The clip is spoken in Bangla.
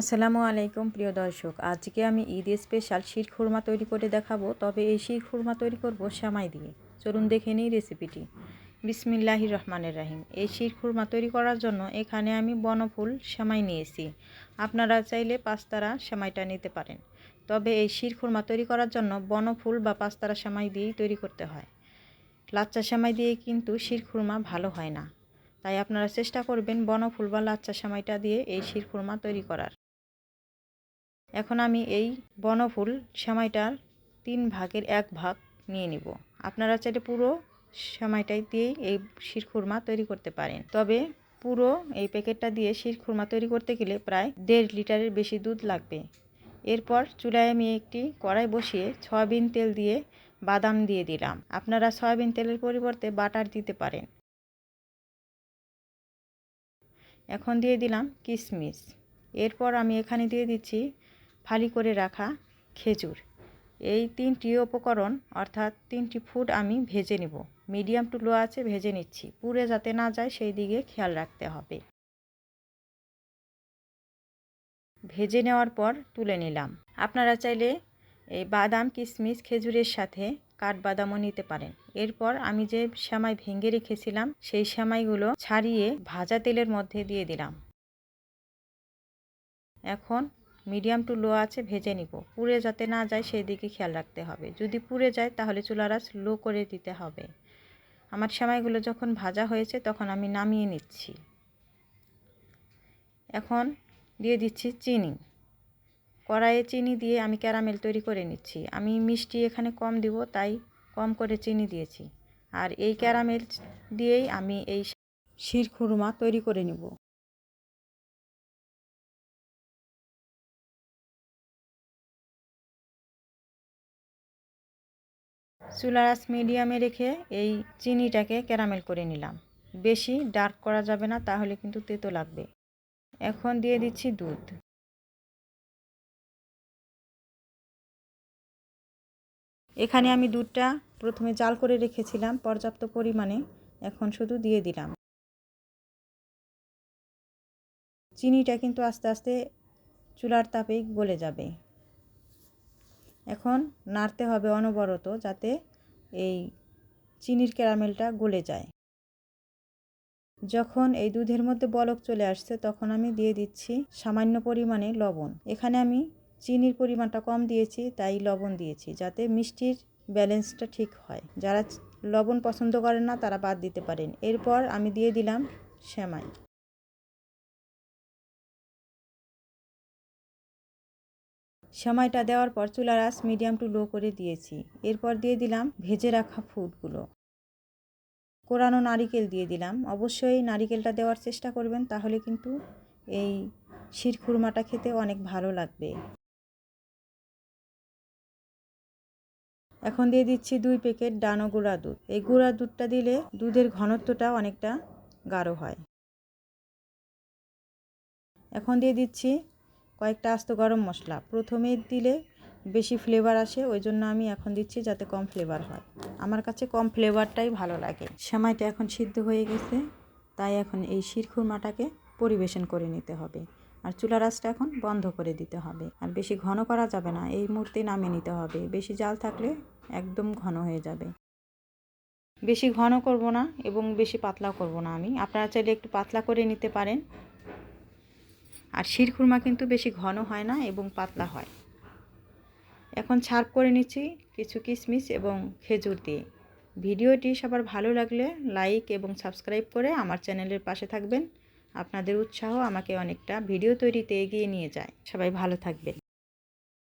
আসসালামু আলাইকুম, প্রিয় দর্শক। আজকে আমি ঈদ স্পেশাল শির খুরমা তৈরি করে দেখাবো। তবে এই শির খুরমা তৈরি করব শ্যামাই দিয়ে। চলুন দেখে নিই রেসিপিটি বিসমিল্লাহির রহমানের রাহিম। এই শির খুরমা তৈরি করার জন্য এখানে আমি বনফুল শ্যামাই নিয়েছি। আপনারা চাইলে পাঁচতারা শ্যামাইটা নিতে পারেন। তবে এই শির খুরমা তৈরি করার জন্য বনফুল বা পাঁচতারা শ্যামাই দিয়েই তৈরি করতে হয়। লাচ্চা শ্যামাই দিয়ে কিন্তু শির খুরমা ভালো হয় না। তাই আপনারা চেষ্টা করবেন বনফুল বা লাচ্চা শ্যামাইটা দিয়ে এই শির খুরমা তৈরি করার। এখন আমি এই বনফুল সেমাইটার তিন ভাগের এক ভাগ নিয়ে নিব। আপনারা চাইলে পুরো সেমাইটাই দিয়েই এই শিরখুরমা তৈরি করতে পারেন। তবে পুরো এই প্যাকেটটা দিয়ে শিরখুরমা তৈরি করতে গেলে প্রায় দেড় লিটারের বেশি দুধ লাগবে। এরপর চুলায় আমি একটি কড়াই বসিয়ে সয়াবিন তেল দিয়ে বাদাম দিয়ে দিলাম। আপনারা সয়াবিন তেলের পরিবর্তে বাটার দিতে পারেন। এখন দিয়ে দিলাম কিশমিশ এরপর আমি এখানে দিয়ে দিচ্ছি ফালি করে রাখা খেজুর। এই তিনটি উপকরণ, অর্থাৎ তিনটি ফুড আমি ভেজে নেব। মিডিয়াম টু লো আছে ভেজে নিচ্ছি। পুড়ে যাতে না যায়, সেই দিকে খেয়াল রাখতে হবে। ভেজে নেওয়ার পর তুলে নিলাম। আপনারা চাইলে এই বাদাম কিশমিশ খেজুরের সাথে কাঠবাদামও নিতে পারেন। এরপর আমি যে শ্যামাই ভেঙে রেখেছিলাম, সেই শ্যামাইগুলো ছাড়িয়ে ভাজা তেলের মধ্যে দিয়ে দিলাম। এখন মিডিয়াম টু লো আছে ভেজে নিব। পুড়ে যাতে না যায় সেই দিকে খেয়াল রাখতে হবে। যদি পুড়ে যায় তাহলে চুলার আঁচ লো করে দিতে হবে। আমার সেমাইগুলো যখন ভাজা হয়েছে তখন আমি নামিয়ে নিচ্ছি। এখন দিয়ে দিচ্ছি চিনি। কড়াইয়ে চিনি দিয়ে আমি ক্যারামেল তৈরি করে নিচ্ছি। আমি মিষ্টি এখানে কম দিব, তাই কম করে চিনি দিয়েছি। আর এই ক্যারামেল দিয়েই আমি এই শিরখুরমা তৈরি করে নিব। চুলার আঁচ মিডিয়ামে রেখে এই চিনিটাকে ক্যারামেল করে নিলাম। বেশি ডার্ক করা যাবে না, তাহলে কিন্তু তেতো লাগবে। এখন দিয়ে দিচ্ছি দুধ। এখানে আমি দুধটা প্রথমে জাল করে রেখেছিলাম পর্যাপ্ত পরিমাণে। এখন শুধু দিয়ে দিলাম। চিনিটা কিন্তু আস্তে আস্তে চুলার তাপেই গলে যাবে। এখন নাড়তে হবে অনবরত যাতে এই চিনির ক্যারামেলটা গলে যায়। যখন এই দুধের মধ্যে বলক চলে আসছে, তখন আমি দিয়ে দিচ্ছি সামান্য পরিমাণে লবণ। এখানে আমি চিনির পরিমাণটা কম দিয়েছি, তাই লবণ দিয়েছি, যাতে মিষ্টির ব্যালেন্সটা ঠিক হয়। যারা লবণ পছন্দ করেন না, তারা বাদ দিতে পারেন। এরপর আমি দিয়ে দিলাম শ্যামাই সময়টা দেওয়ার পর চুলার আঁচ মিডিয়াম টু লো করে দিয়েছি। এরপর দিয়ে দিলাম ভেজে রাখা ফুডগুলো। কোরানো নারিকেল দিয়ে দিলাম। অবশ্যই নারিকেলটা দেওয়ার চেষ্টা করবেন, তাহলে কিন্তু এই শিরখুরমাটা খেতে অনেক ভালো লাগবে। এখন দিয়ে দিচ্ছি দুই প্যাকেট ডানো গুঁড়া দুধ। এই গুঁড়া দুধটা দিলে দুধের ঘনত্বটা অনেকটা গাঢ় হয়। এখন দিয়ে দিচ্ছি কয়েকটা আস্ত গরম মশলা। প্রথমে দিলে বেশি ফ্লেভার আসে ওই জন্য আমি এখন দিচ্ছি যাতে কম ফ্লেভার হয়। আমার কাছে কম ফ্লেভারটাই ভালো লাগে। সেমাইটা এখন সিদ্ধ হয়ে গেছে, তাই এখন এই শিরখুরমাটাকে পরিবেশন করে নিতে হবে। আর চুলা রাসটা এখন বন্ধ করে দিতে হবে। আর বেশি ঘন করা যাবে না, এই মুহূর্তে নামিয়ে নিতে হবে। বেশি জাল থাকলে একদম ঘন হয়ে যাবে। বেশি ঘন করব না এবং বেশি পাতলাও করব না আমি। আপনারা চাইলে একটু পাতলা করে নিতে পারেন। আর শিরখুরমা কিন্তু বেশি ঘন হয় না এবং পাতলা হয়। এখন ছার্প করে নিচ্ছি কিছু কিশমিশ এবং খেজুর দিয়ে। ভিডিওটি সবার ভালো লাগলে লাইক এবং সাবস্ক্রাইব করে আমার চ্যানেলের পাশে থাকবেন। আপনাদের উৎসাহ আমাকে অনেকটা ভিডিও তৈরিতে এগিয়ে নিয়ে যায়। সবাই ভালো থাকবেন।